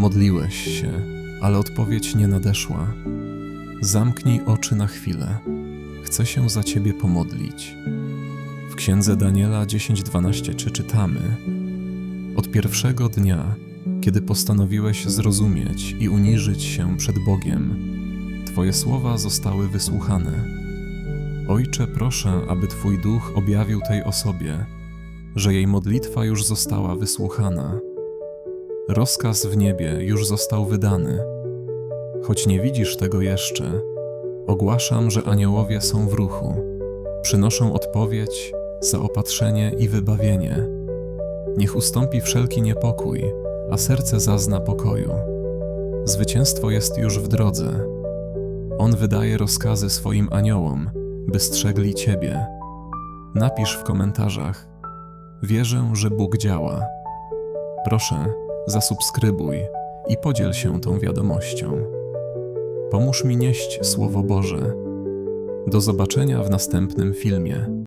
Modliłeś się, ale odpowiedź nie nadeszła. Zamknij oczy na chwilę. Chcę się za ciebie pomodlić. W księdze Daniela 10:12 czytamy: Od pierwszego dnia, kiedy postanowiłeś zrozumieć i uniżyć się przed Bogiem, Twoje słowa zostały wysłuchane. Ojcze, proszę, aby Twój duch objawił tej osobie, że jej modlitwa już została wysłuchana. Rozkaz w niebie już został wydany. Choć nie widzisz tego jeszcze, ogłaszam, że aniołowie są w ruchu. Przynoszą odpowiedź, zaopatrzenie i wybawienie. Niech ustąpi wszelki niepokój, a serce zazna pokoju. Zwycięstwo jest już w drodze. On wydaje rozkazy swoim aniołom, by strzegli Ciebie. Napisz w komentarzach. Wierzę, że Bóg działa. Proszę, zasubskrybuj i podziel się tą wiadomością. Pomóż mi nieść Słowo Boże. Do zobaczenia w następnym filmie.